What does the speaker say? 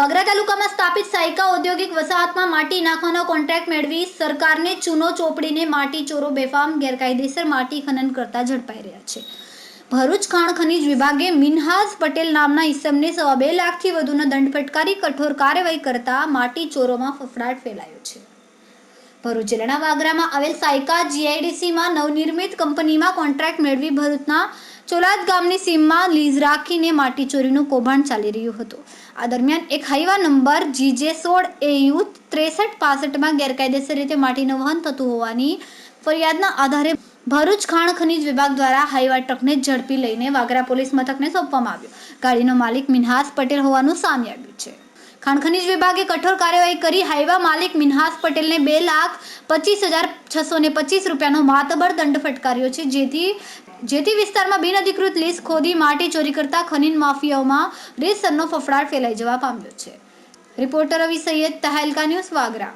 વાગરા તાલુકામાં સ્થાપિત સાયકા ઔદ્યોગિક વસાહતમાં માટી નાખવાનો કોન્ટ્રાક્ટ મેળવી સરકારને ચૂનો ચોપડીને માટી ચોરો બેફામ, ગેરકાયદેસર માટી ખનન કરતા ઝડપાઈ રહ્યા છે. ભરૂચ ખાણ ખનીજ વિભાગે મિનહાઝ પટેલ નામના ઇસમને સવા બે લાખથી વધુનો દંડ ફટકારી કઠોર કાર્યવાહી કરતા માટી ચોરોમાં ફફડાટ ફેલાયો છે. ભરૂચ જિલ્લાના વાગરામાં આવેલ સાયકા જીઆઈડીસીમાં નવનિર્મિત કંપનીમાં કોન્ટ્રાક્ટ મેળવી ભરૂચના ચોલાદ ગામની સીમમાં લીઝ રાખીને માટી ચોરીનું કૌભાંડ ચાલી રહ્યું હતું. આ દરમિયાન એક હાઈવા નંબર જીજે સોળ એયુ ત્રેસઠ પાસઠમાં ગેરકાયદેસર રીતે માટીનું વહન થતું હોવાની ફરિયાદના આધારે ભરૂચ ખાણ ખનીજ વિભાગ દ્વારા હાઈવા ટ્રકને ઝડપી લઈને વાગરા પોલીસ મથકને સોંપવામાં આવ્યો. ગાડીનો માલિક મિનહાસ પટેલ હોવાનું સામે આવ્યું. ખાણ ખનીજ વિભાગે કઠોર કાર્યવાહી કરી હાઈવા માલિક મિનહાસ પટેલને બે લાખ પચીસ હજાર છસો ને પચીસ રૂપિયાનો માતબર દંડ ફટકાર્યો છે. જેથી જેથી વિસ્તારમાં બિનઅધિકૃત લીઝ ખોદી માટી ચોરી કરતા ખનીન માફિયાઓમાં રેસરનો ફફડાટ ફેલાઈ જવા પામ્યો છે. Reporter Ravi Saiyed Tehelka news Vagra.